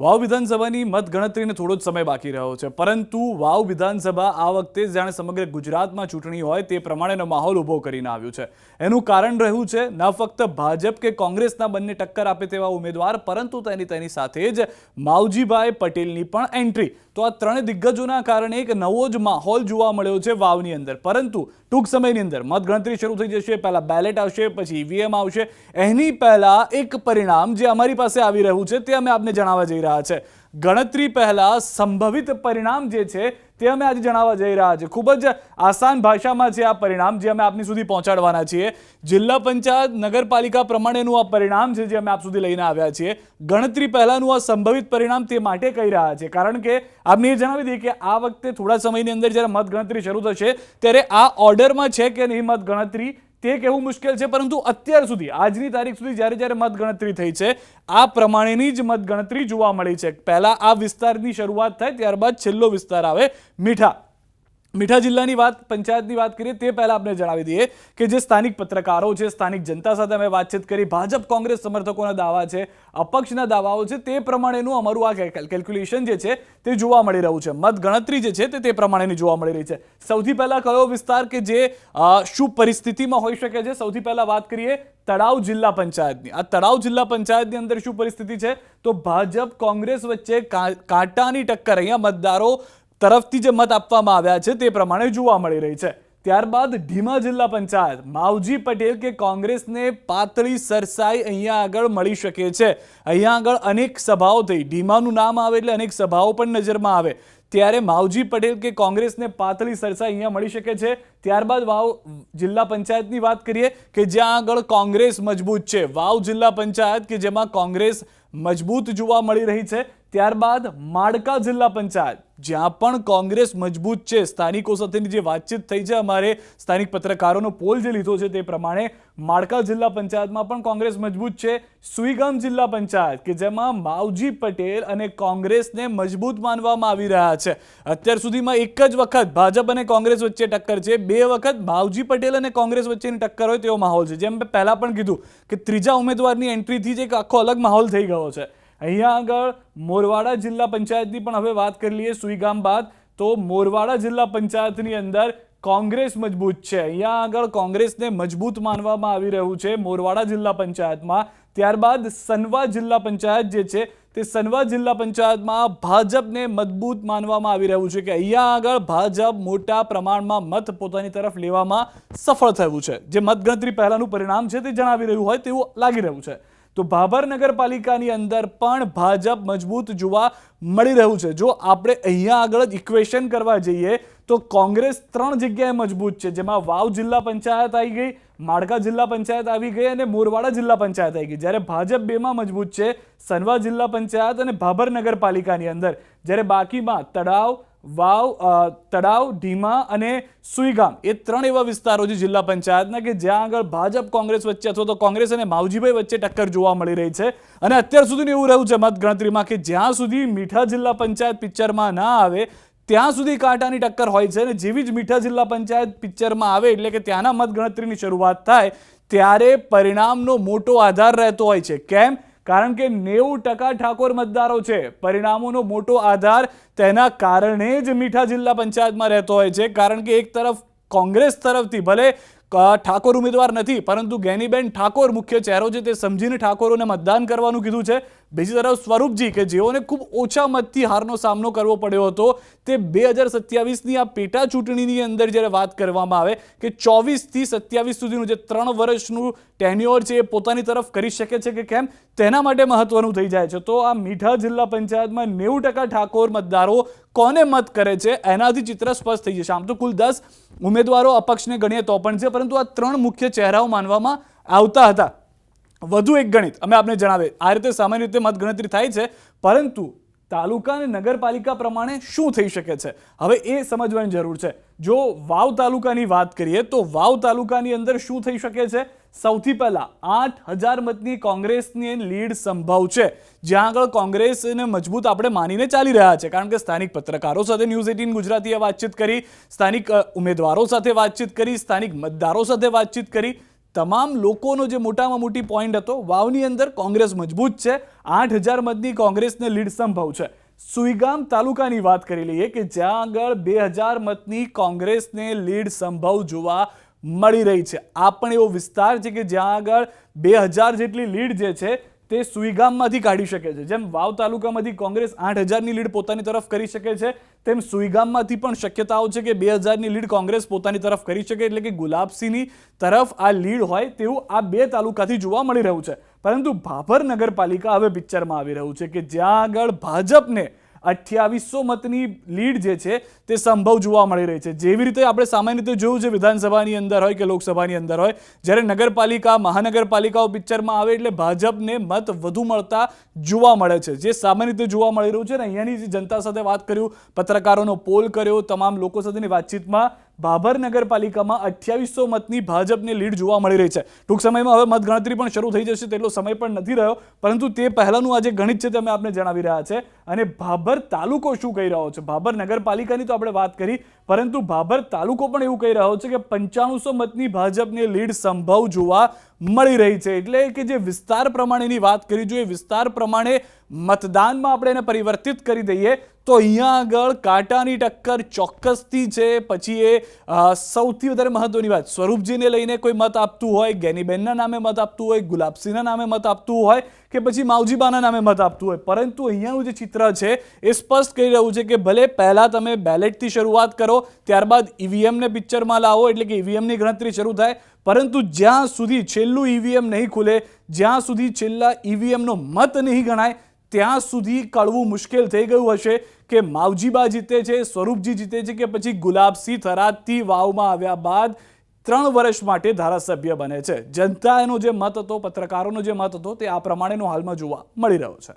વાવ વિધાનસભાની મતગણતરીને થોડો જ સમય બાકી રહ્યો છે. પરંતુ વાવ વિધાનસભા આ વખતે જાણે સમગ્ર ગુજરાતમાં ચૂંટણી હોય તે પ્રમાણેનો માહોલ ઊભો કરીને આવ્યું છે. એનું કારણ રહ્યું છે, ન ફક્ત ભાજપ કે કોંગ્રેસના બંને ટક્કર આપે તેવા ઉમેદવાર, પરંતુ તેની તેની સાથે જ માવજીભાઈ પટેલની પણ એન્ટ્રી. તો આ ત્રણે દિગ્ગજોના કારણે એક નવો જ માહોલ જોવા મળ્યો છે વાવની અંદર. પરંતુ ટૂંક સમયની અંદર મતગણતરી શરૂ થઈ જશે, પહેલાં બેલેટ આવશે, પછી ઈવીએમ આવશે. એની પહેલાં એક પરિણામ જે અમારી પાસે આવી રહ્યું છે તે અમે આપને જણાવવા જઈ રહ્યા છે. ગણતરી પહેલાં સંભવિત પરિણામ જે છે તે અમે આજે જણાવવા જઈ રહ્યા છે ખૂબ જ આસાન ભાષામાં છે આ પરિણામ જે અમે આપની સુધી પહોંચાડવાના છીએ. જિલ્લા પંચાયત, નગરપાલિકા પ્રમાણેનું આ પરિણામ છે જે અમે આપ સુધી લઈને આવ્યા છીએ. ગણતરી પહેલાંનું આ સંભવિત પરિણામ તે માટે કહી રહ્યા છે કારણ કે આપને એ જણાવી દઈએ કે આ વખતે થોડા સમયની અંદર જ્યારે મતગણતરી શરૂ થશે, ત્યારે આ ઓર્ડરમાં છે કે નહીં મતગણતરી તે કહેવું મુશ્કેલ છે, પરંતુ અત્યાર સુધી, આજની તારીખ સુધી જ્યારે જ્યારે મતગણતરી થઈ છે, આ પ્રમાણેની જ મતગણતરી જોવા મળી છે. પહેલા આ વિસ્તારની શરૂઆત થાય, ત્યારબાદ છેલ્લો વિસ્તાર આવે મીઠા. મીઠા જિલ્લાની વાત, પંચાયતની વાત કરીએ, તે પહેલાં આપણે જણાવી દઈએ કે જે સ્થાનિક પત્રકારો છે, સ્થાનિક જનતા સાથે અમે વાતચીત કરી. ભાજપ કોંગ્રેસ સમર્થકોના દાવા છે, અપક્ષના દાવાઓ છે, તે પ્રમાણેનું અમારું આ કેલ્ક્યુલેશન જે છે, તે જોવા મળી રહ્યું છે. મતગણતરી જે છે, તે તે પ્રમાણેની જોવા મળી રહી છે. સૌથી પહેલાં કયો વિસ્તાર કે જે શું પરિસ્થિતિમાં હોઈ શકે છે? સૌથી પહેલાં વાત કરીએ તળાવ જિલ્લા પંચાયતની. આ તળાવ જિલ્લા પંચાયતની અંદર શું પરિસ્થિતિ છે? તો ભાજપ કોંગ્રેસ વચ્ચે કાંટાની ટક્કર. અહીંયા મતદારો તરફથી જે મત આપવામાં આવ્યા છે તે પ્રમાણે જોવા મળી રહી છે. ત્યારબાદ ઢીમા જિલ્લા પંચાયત, માવજી પટેલ કે કોંગ્રેસને પાતળી સરસાઈ અહીંયા આગળ મળી શકે છે. અહીંયા આગળ અનેક સભાઓ થઈ. ઢીમાનું નામ આવે એટલે અનેક સભાઓ પણ નજરમાં આવે. ત્યારે માવજી પટેલ કે કોંગ્રેસને પાતળી સરસા અહીંયા મળી શકે છે. ત્યારબાદ વાવ જિલ્લા પંચાયતની વાત કરીએ કે જ્યાં આગળ કોંગ્રેસ મજબૂત છે. વાવ જિલ્લા પંચાયત કે જેમાં કોંગ્રેસ મજબૂત જોવા મળી રહી છે. ત્યારબાદ માળકા જિલ્લા પંચાયત, જ્યાં પણ કોંગ્રેસ મજબૂત છે. સ્થાનિકો સાથેની જે વાતચીત થઈ છે, અમારે સ્થાનિક પત્રકારોનો પોલ જે લીધો છે તે પ્રમાણે માળકા જિલ્લા પંચાયતમાં પણ કોંગ્રેસ મજબૂત છે. સુઈગામ જિલ્લા પંચાયત કે જેમાં માવજી પટેલ અને કોંગ્રેસને મજબૂત માનવામાં આવી રહ્યા છે. અત્યાર સુધીમાં એક જ વખત ભાજપ અને કોંગ્રેસ વચ્ચે ટક્કર છે. બે વખત ભાવજી પટેલ અને કોંગ્રેસ વચ્ચેની ટક્કર હોય તેવો માહોલ છે. જેમ મેં પહેલા પણ કીધું કે ત્રીજા ઉમેદવારની એન્ટ્રીથી જ એક આખો અલગ માહોલ થઈ ગયો છે. અહીંયા આગળ મોરવાડા જિલ્લા પંચાયતની પણ હવે વાત કરી લઈએ સુઈગામ બાદ. તો મોરવાડા જિલ્લા પંચાયતની અંદર કોંગ્રેસ મજબૂત છે. અહીંયા આગળ કોંગ્રેસને મજબૂત માનવામાં આવી રહ્યું છે મોરવાડા જિલ્લા પંચાયતમાં. ત્યારબાદ સનવા જિલ્લા પંચાયત જે છે તે સનવા જિલ્લા પંચાયતમાં ભાજપને મજબૂત માનવામાં આવી રહ્યું છે કે અહીંયા આગળ ભાજપ મોટા પ્રમાણમાં મત પોતાની તરફ લેવામાં સફળ થયું છે. જે મતગણતરી પહેલાંનું પરિણામ છે તે જણાવી રહ્યું હોય તેવું લાગી રહ્યું છે. તો ભાભર નગરપાલિકાની અંદર પણ ભાજપ મજબૂત જોવા મળી રહ્યું છે. જો આપણે અહીંયા આગળ જ ઇક્વેશન કરવા જઈએ તો કોંગ્રેસ ત્રણ જગ્યાએ મજબૂત છે. જેમાં વાવ જિલ્લા પંચાયત આવી ગઈ માળકા જિલ્લા પંચાયત આવી ગઈ અને મોરવાડા જિલ્લા પંચાયત આવી ગઈ. જ્યારે ભાજપ બેમાં મજબૂત છે સનવા જિલ્લા પંચાયત અને ભાભર નગરપાલિકાની અંદર. જ્યારે બાકીમાં તળાવ, વાવ તળાવ, ઢીમા અને સુઈગામ એ ત્રણ એવા વિસ્તારો છે જિલ્લા પંચાયતના કે જ્યાં આગળ ભાજપ, કોંગ્રેસ વચ્ચે અથવા તો કોંગ્રેસ અને માવજીભાઈ વચ્ચે ટક્કર જોવા મળી રહી છે. અને અત્યાર સુધીનું એવું રહ્યું છે મતગણતરીમાં કે જ્યાં સુધી મીઠા જિલ્લા પંચાયત પિક્ચરમાં ના આવે ત્યાં સુધી કાંટાની ટક્કર હોય છે અને જેવી જ મીઠા જિલ્લા પંચાયત પિક્ચરમાં આવે એટલે કે ત્યાંના મતગણતરીની શરૂઆત થાય, ત્યારે પરિણામનો મોટો આધાર રહેતો હોય છે. કેમ? કારણ કે નેવું ટકા ઠાકોર મતદારો છે. પરિણામોનો મોટો આધાર તેના કારણે જ મીઠા જિલ્લા પંચાયતમાં રહેતો હોય છે. કારણ કે એક તરફ કોંગ્રેસ તરફથી ભલે ઠાકોર ઉમેદવાર નથી, પરંતુ ગેનીબેન ઠાકોર મુખ્ય ચહેરો છે. તે સમજીને ઠાકોરોને મતદાન કરવાનું કીધું છે. બીજી તરફ સ્વરૂપજી, કે જેઓને ખૂબ ઓછા મતથી હારનો સામનો કરવો પડ્યો હતો, તે બે હજાર સત્યાવીસની આ પેટા ચૂંટણીની અંદર જ્યારે વાત કરવામાં આવે, કે ચોવીસથી સત્યાવીસ સુધીનું જે ત્રણ વર્ષનું ટેન્યોર છે, એ પોતાની તરફ કરી શકે છે કે કેમ, તેના માટે મહત્વનું થઈ જાય છે. તો આ મીઠા જિલ્લા પંચાયતમાં નેવું ટકા ઠાકોર મતદારો કોને મત કરે છે, એનાથી ચિત્ર સ્પષ્ટ થઈ જશે. આમ તો કુલ દસ ઉમેદવારો અપક્ષને ગણીએ તો પણ છે, પરંતુ આ ત્રણ મુખ્ય ચહેરાઓ માનવામાં આવતા હતા. વધુ એક ગણિત અમે આપને જણાવીએ. આ રીતે સામાન્ય રીતે મતગણતરી થાય છે, પરંતુ તાલુકા અને નગરપાલિકા પ્રમાણે શું થઈ શકે છે? હવે એ સમજવાની જરૂર છે. જો વાવ તાલુકાની વાત કરીએ, તો વાવ તાલુકાની અંદર શું થઈ શકે છે? સૌથી પહેલાં આઠ હજાર મતની કોંગ્રેસની લીડ સંભવ છે. જ્યાં આગળ કોંગ્રેસને મજબૂત આપણે માનીને ચાલી રહ્યા છે. કારણ કે સ્થાનિક પત્રકારો સાથે ન્યૂઝ એટીન ગુજરાતીએ વાતચીત કરી, સ્થાનિક ઉમેદવારો સાથે વાતચીત કરી, સ્થાનિક મતદારો સાથે વાતચીત કરી તમામ લોકોનો જે મોટામાં મોટી પોઈન્ટ હતો, વાવની અંદર કોંગ્રેસ મજબૂત છે. આઠ હજાર મતની કોંગ્રેસને લીડ સંભવ છે. સુઈગામ તાલુકાની વાત કરી લઈએ કે જ્યાં આગળ બે હજાર મતની કોંગ્રેસને લીડ સંભવ જોવા મળી રહી છે. આ પણ એવો વિસ્તાર છે કે જ્યાં આગળ બે હજાર જેટલી લીડ જે છે તે સુઈગામમાંથી કાઢી શકે છે. જેમ વાવ તાલુકામાંથી કોંગ્રેસ આઠ હજારની લીડ પોતાની તરફ કરી શકે છે, તેમ સુઈગામમાંથી પણ શક્યતાઓ છે કે બે હજારની લીડ કોંગ્રેસ પોતાની તરફ કરી શકે, એટલે કે ગુલાબસિંહની તરફ આ લીડ હોય તેવું આ બે તાલુકાથી જોવા મળી રહ્યું છે. પરંતુ ભાભર નગરપાલિકા હવે પિક્ચરમાં આવી રહ્યું છે કે જ્યાં આગળ ભાજપને અઠ્યાવીસો મતની લીડ જે છે તે સંભવ જોવા મળી રહી છે. જેવી રીતે આપણે સામાન્ય રીતે જોયું છે, વિધાનસભાની અંદર હોય કે લોકસભાની અંદર હોય, જ્યારે નગરપાલિકા, મહાનગરપાલિકાઓ પિક્ચરમાં આવે એટલે ભાજપને મત વધુ મળતા જોવા મળે છે. જે સામાન્ય રીતે જોવા મળી રહ્યું છે ને, અહીંયાની જનતા સાથે વાત કર્યું, પત્રકારોનો પોલ કર્યો, તમામ લોકો સાથેની વાતચીતમાં ભાભર નગરપાલિકામાં અઠ્યાવીસો મતની ભાજપને લીડ જોવા મળી રહી છે. ટૂંક સમયમાં હવે મતગણતરી પણ શરૂ થઈ જશે તેટલો સમય પણ નથી રહ્યો, પરંતુ તે પહેલાંનું આજે ગણિત છે તે અમે આપને જણાવી રહ્યા છે. અને ભાભર તાલુકો શું કહી રહ્યો છે? ભાભર નગરપાલિકાની તો આપણે વાત કરી, પરંતુ ભાભર તાલુકો પણ એવું કહી રહ્યો છે કે પંચાણુસો મતની ભાજપને લીડ સંભવ જોવા મળી રહી છે. એટલે કે જે વિસ્તાર પ્રમાણેની વાત કરી જોઈએ વિસ્તાર પ્રમાણે મતદાનમાં આપણે એને પરિવર્તિત કરી દઈએ તો અહીંયા આગળ કાંટાની ટક્કર ચોક્કસથી છે. પછી એ સૌથી વધારે મહત્વની વાત, સ્વરૂપજીને લઈને કોઈ મત આપતું હોય, ગેનીબેનના નામે મત આપતું હોય, ગુલાબસિંહના નામે મત આપતું હોય કે પછી માવજીબાના નામે મત આપતું હોય. પરંતુ અહીંયાનું જે ચિત્ર છે, એ સ્પષ્ટ કહી રહ્યું છે કે ભલે પહેલાં તમે બેલેટથી શરૂઆત કરો, ત્યારબાદ ઈવીએમને પિક્ચરમાં લાવો, એટલે કે ઈવીએમની ગણતરી શરૂ થાય, પરંતુ જ્યાં સુધી છેલ્લું ઈવીએમ નહીં ખુલે, જ્યાં સુધી છેલ્લા ઈવીએમનો મત નહીં ગણાય ત્યાં સુધી કળવું મુશ્કેલ થઈ ગયું હશે કે માવજીબા જીતે છે, સ્વરૂપજી જીતે છે કે પછી ગુલાબસિંહ થરાદથી વાવમાં આવ્યા બાદ ત્રણ વર્ષ માટે ધારાસભ્ય બને છે. જનતાનો જે મત હતો, પત્રકારોનો જે મત હતો, તે આ પ્રમાણેનો હાલમાં જોવા મળી રહ્યો છે.